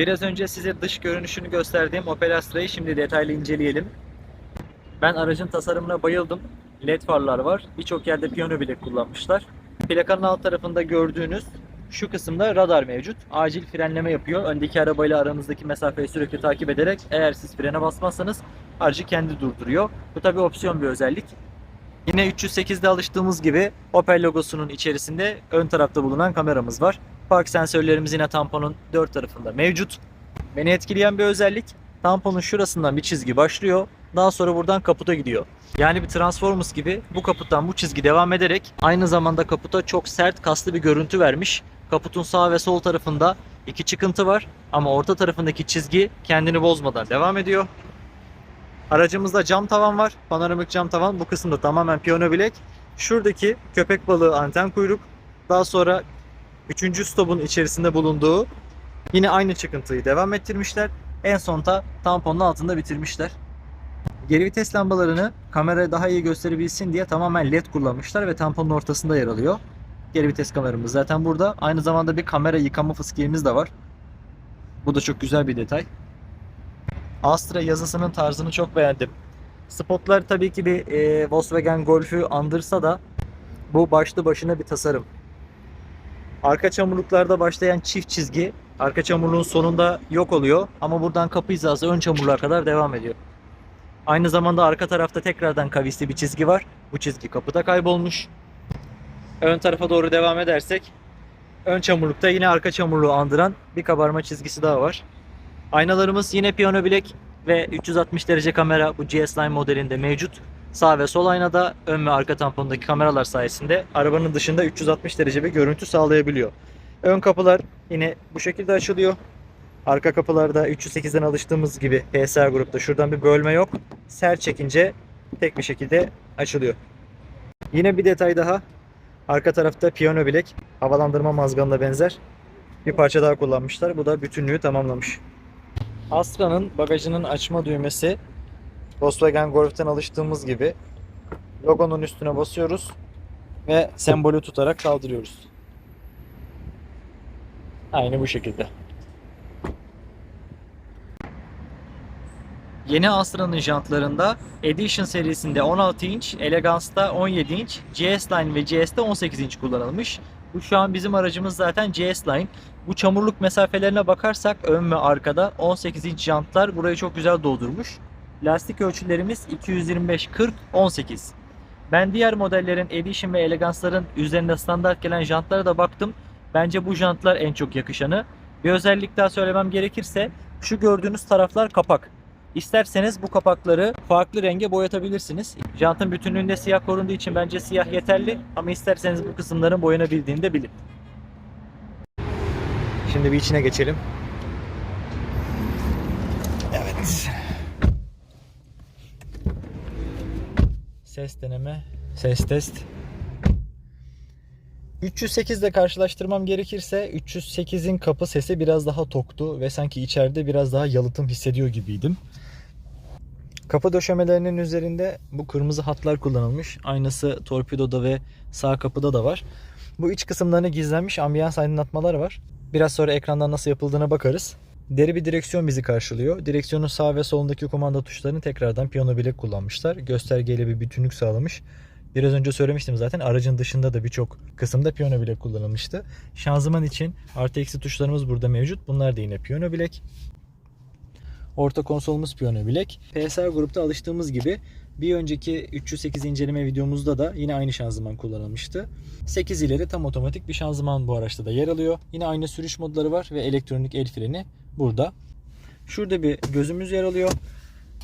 Biraz önce size dış görünüşünü gösterdiğim Opel Astra'yı şimdi detaylı inceleyelim. Ben aracın tasarımına bayıldım. LED farlar var. Birçok yerde piyano bile kullanmışlar. Plakanın alt tarafında gördüğünüz şu kısımda radar mevcut. Acil frenleme yapıyor. Öndeki arabayla aranızdaki mesafeyi sürekli takip ederek eğer siz frene basmazsanız aracı kendi durduruyor. Bu tabi opsiyon bir özellik. Yine 308'de alıştığımız gibi Opel logosunun içerisinde ön tarafta bulunan kameramız var. Park sensörlerimiz yine tamponun dört tarafında mevcut. Beni etkileyen bir özellik tamponun şurasından bir çizgi başlıyor. Daha sonra buradan kaputa gidiyor. Yani bir Transformers gibi bu kaputtan bu çizgi devam ederek aynı zamanda kaputa çok sert kaslı bir görüntü vermiş. Kaputun sağ ve sol tarafında iki çıkıntı var ama orta tarafındaki çizgi kendini bozmadan devam ediyor. Aracımızda cam tavan var. Panoramik cam tavan. Bu kısımda tamamen piyano bilek. Şuradaki köpek balığı anten kuyruk. Daha sonra üçüncü stopun içerisinde bulunduğu yine aynı çıkıntıyı devam ettirmişler. En sonta tamponun altında bitirmişler. Geri vites lambalarını kameraya daha iyi gösterebilsin diye tamamen led kullanmışlar ve tamponun ortasında yer alıyor. Geri vites kameramız zaten burada. Aynı zamanda bir kamera yıkama fıskiyemiz de var. Bu da çok güzel bir detay. Astra yazısının tarzını çok beğendim. Spotlar tabii ki bir e, Volkswagen Golf'ü andırsa da bu başlı başına bir tasarım. Arka çamurluklarda başlayan çift çizgi arka çamurluğun sonunda yok oluyor ama buradan kapı hizası ön çamurluğa kadar devam ediyor. Aynı zamanda arka tarafta tekrardan kavisli bir çizgi var. Bu çizgi kapıda kaybolmuş. Ön tarafa doğru devam edersek ön çamurlukta yine arka çamurluğu andıran bir kabarma çizgisi daha var. Aynalarımız yine piyano bilek ve 360 derece kamera bu GS Line modelinde mevcut. Sağ ve sol aynada ön ve arka tampondaki kameralar sayesinde arabanın dışında 360 derece bir görüntü sağlayabiliyor. Ön kapılar yine bu şekilde açılıyor. Arka kapılarda 308'den alıştığımız gibi PSR grupta şuradan bir bölme yok. Ser çekince tek bir şekilde açılıyor. Yine bir detay daha. Arka tarafta piyano bilek havalandırma mazganına benzer bir parça daha kullanmışlar. Bu da bütünlüğü tamamlamış. Astra'nın bagajının açma düğmesi Volkswagen Golf'ten alıştığımız gibi logonun üstüne basıyoruz ve sembolü tutarak kaldırıyoruz. Aynı bu şekilde. Yeni Astra'nın jantlarında Edition serisinde 16 inç, Elegance'da 17 inç, GS Line ve GS'de 18 inç kullanılmış. Bu şu an bizim aracımız zaten GS Line. Bu çamurluk mesafelerine bakarsak ön ve arkada 18 inç jantlar burayı çok güzel doldurmuş. Lastik ölçülerimiz 225 40 18. Ben diğer modellerin Edition ve Elegance'ların üzerinde standart gelen jantlara da baktım. Bence bu jantlar en çok yakışanı. Bir özellik daha söylemem gerekirse şu gördüğünüz taraflar kapak. İsterseniz bu kapakları farklı renge boyatabilirsiniz. Jantın bütünlüğünde siyah korunduğu için bence siyah yeterli ama isterseniz bu kısımların boyanabildiğini de bilin. Şimdi bir içine geçelim. Ses deneme, ses test. 308 ile karşılaştırmam gerekirse 308'in kapı sesi biraz daha toktu ve sanki içeride biraz daha yalıtım hissediyor gibiydim. Kapı döşemelerinin üzerinde bu kırmızı hatlar kullanılmış. Aynısı torpidoda ve sağ kapıda da var. Bu iç kısımlarına gizlenmiş ambiyans aydınlatmalar var. Biraz sonra ekrandan nasıl yapıldığına bakarız. Deri bir direksiyon bizi karşılıyor. Direksiyonun sağ ve solundaki kumanda tuşlarını tekrardan piyano bilek kullanmışlar. Göstergeyle bir bütünlük sağlamış. Biraz önce söylemiştim zaten aracın dışında da birçok kısımda piyano bilek kullanılmıştı. Şanzıman için artı eksi tuşlarımız burada mevcut. Bunlar da yine piyano bilek. Orta konsolumuz piyano bilek. PSR grupta alıştığımız gibi bir önceki 308 inceleme videomuzda da yine aynı şanzıman kullanılmıştı. 8 ileri tam otomatik bir şanzıman bu araçta da yer alıyor. Yine aynı sürüş modları var ve elektronik el freni burada. Şurada bir gözümüz yer alıyor.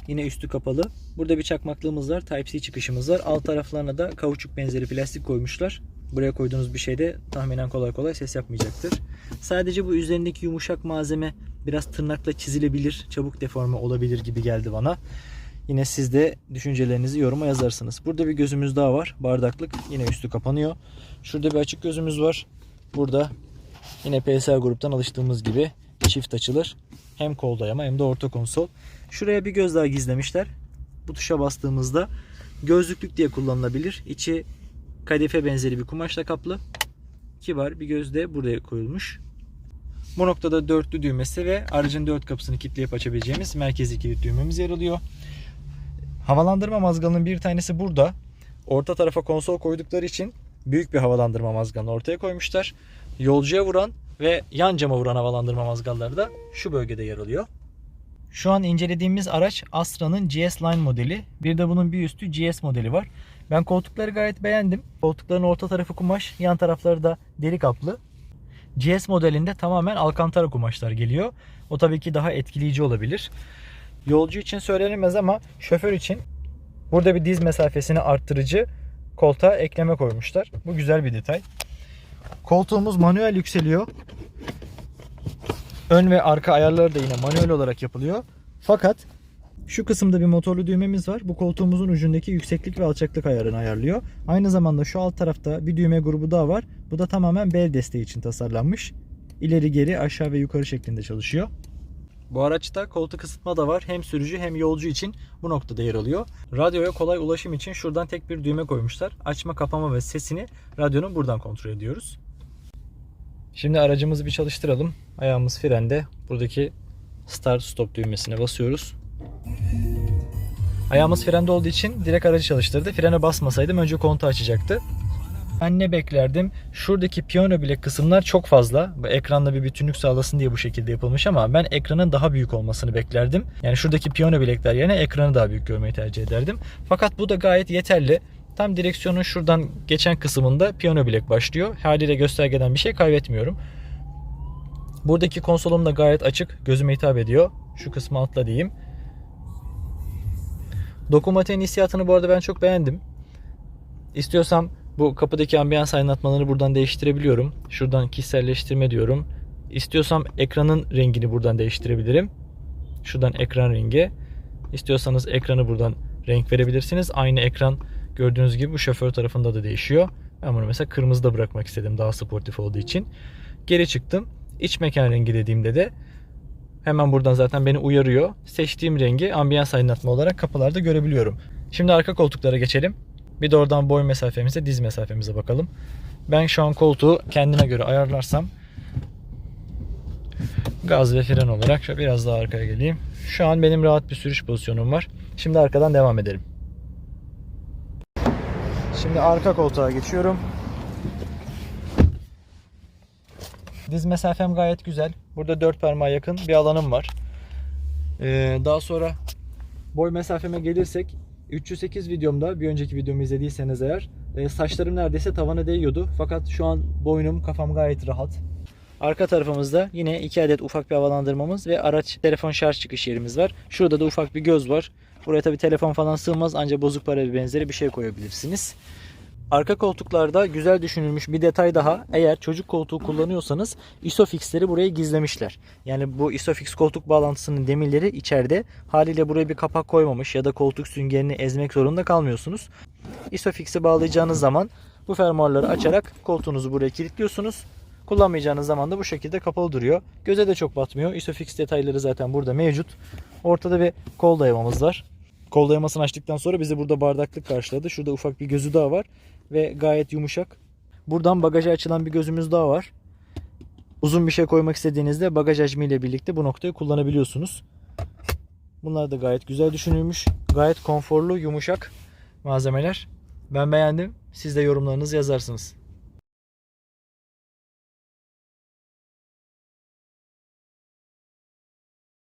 Yine üstü kapalı. Burada bir çakmaklığımız var. Type-C çıkışımız var. Alt taraflarına da kauçuk benzeri plastik koymuşlar. Buraya koyduğunuz bir şey de tahminen kolay kolay ses yapmayacaktır. Sadece bu üzerindeki yumuşak malzeme biraz tırnakla çizilebilir, çabuk deforme olabilir gibi geldi bana. Yine siz de düşüncelerinizi yoruma yazarsınız. Burada bir gözümüz daha var. Bardaklık. Yine üstü kapanıyor. Şurada bir açık gözümüz var. Burada yine PSR gruptan alıştığımız gibi çift açılır. Hem kol dayama hem de orta konsol. Şuraya bir göz daha gizlemişler. Bu tuşa bastığımızda gözlüklük diye kullanılabilir. İçi kadife benzeri bir kumaşla kaplı. Kibar bir göz de buraya koyulmuş. Bu noktada dörtlü düğmesi ve aracın dört kapısını kilitleyip açabileceğimiz merkezi kilit düğmemiz yer alıyor. Havalandırma mazgalının bir tanesi burada. Orta tarafa konsol koydukları için büyük bir havalandırma mazgalını ortaya koymuşlar. Yolcuya vuran ve yan cama vuran havalandırma mazgalları da şu bölgede yer alıyor. Şu an incelediğimiz araç Astra'nın GS Line modeli. Bir de bunun bir üstü GS modeli var. Ben koltukları gayet beğendim. Koltukların orta tarafı kumaş, yan tarafları da deri kaplı. GS modelinde tamamen alkantara kumaşlar geliyor. O tabii ki daha etkileyici olabilir. Yolcu için söylenemez ama şoför için burada bir diz mesafesini arttırıcı koltuğa ekleme koymuşlar. Bu güzel bir detay. Koltuğumuz manuel yükseliyor. Ön ve arka ayarları da yine manuel olarak yapılıyor. Fakat şu kısımda bir motorlu düğmemiz var. Bu koltuğumuzun ucundaki yükseklik ve alçaklık ayarını ayarlıyor. Aynı zamanda şu alt tarafta bir düğme grubu daha var. Bu da tamamen bel desteği için tasarlanmış. İleri geri aşağı ve yukarı şeklinde çalışıyor. Bu araçta koltuk ısıtma da var. Hem sürücü hem yolcu için bu noktada yer alıyor. Radyoya kolay ulaşım için şuradan tek bir düğme koymuşlar. Açma, kapama ve sesini radyonun buradan kontrol ediyoruz. Şimdi aracımızı bir çalıştıralım. Ayağımız frende. Buradaki start stop düğmesine basıyoruz. Ayağımız frende olduğu için direkt aracı çalıştırdı. Frene basmasaydım önce kontağı açacaktı. Ben ne beklerdim? Şuradaki piyano bilek kısımlar çok fazla. Ekranla bir bütünlük sağlasın diye bu şekilde yapılmış ama ben ekranın daha büyük olmasını beklerdim. Yani şuradaki piyano bilekler yerine ekranı daha büyük görmeyi tercih ederdim. Fakat bu da gayet yeterli. Tam direksiyonun şuradan geçen kısmında piyano bilek başlıyor. Haliyle göstergeden bir şey kaybetmiyorum. Buradaki konsolum da gayet açık. Gözüme hitap ediyor. Şu kısmı atla diyeyim. Dokunmatiğin hissiyatını bu arada ben çok beğendim. İstiyorsam bu kapıdaki ambiyans aydınlatmalarını buradan değiştirebiliyorum. Şuradan kişiselleştirme diyorum. İstiyorsam ekranın rengini buradan değiştirebilirim. Şuradan ekran rengi. İstiyorsanız ekranı buradan renk verebilirsiniz. Aynı ekran gördüğünüz gibi bu şoför tarafında da değişiyor. Ben bunu mesela kırmızıda bırakmak istedim daha sportif olduğu için. Geri çıktım. İç mekan rengi dediğimde de hemen buradan zaten beni uyarıyor. Seçtiğim rengi ambiyans aydınlatma olarak kapılarda görebiliyorum. Şimdi arka koltuklara geçelim. Bir de oradan boy mesafemize, diz mesafemize bakalım. Ben şu an koltuğu kendime göre ayarlarsam gaz ve fren olarak şöyle biraz daha arkaya geleyim. Şu an benim rahat bir sürüş pozisyonum var. Şimdi arkadan devam edelim. Şimdi arka koltuğa geçiyorum. Diz mesafem gayet güzel. Burada dört parmağa yakın bir alanım var. Ee, daha sonra boy mesafeme gelirsek 308 videomda bir önceki videomu izlediyseniz eğer e, saçlarım neredeyse tavana değiyordu. Fakat şu an boynum kafam gayet rahat. Arka tarafımızda yine iki adet ufak bir havalandırmamız ve araç telefon şarj çıkış yerimiz var. Şurada da ufak bir göz var. Buraya tabi telefon falan sığmaz ancak bozuk para ve benzeri bir şey koyabilirsiniz. Arka koltuklarda güzel düşünülmüş bir detay daha. Eğer çocuk koltuğu kullanıyorsanız isofixleri buraya gizlemişler. Yani bu isofix koltuk bağlantısının demirleri içeride. Haliyle buraya bir kapak koymamış ya da koltuk süngerini ezmek zorunda kalmıyorsunuz. Isofix'i bağlayacağınız zaman bu fermuarları açarak koltuğunuzu buraya kilitliyorsunuz. Kullanmayacağınız zaman da bu şekilde kapalı duruyor. Göze de çok batmıyor. Isofix detayları zaten burada mevcut. Ortada bir kol dayamamız var. Kol dayamasını açtıktan sonra bizi burada bardaklık karşıladı. Şurada ufak bir gözü daha var ve gayet yumuşak. Buradan bagaja açılan bir gözümüz daha var. Uzun bir şey koymak istediğinizde bagaj hacmiyle birlikte bu noktayı kullanabiliyorsunuz. Bunlar da gayet güzel düşünülmüş. Gayet konforlu, yumuşak malzemeler. Ben beğendim. Siz de yorumlarınızı yazarsınız.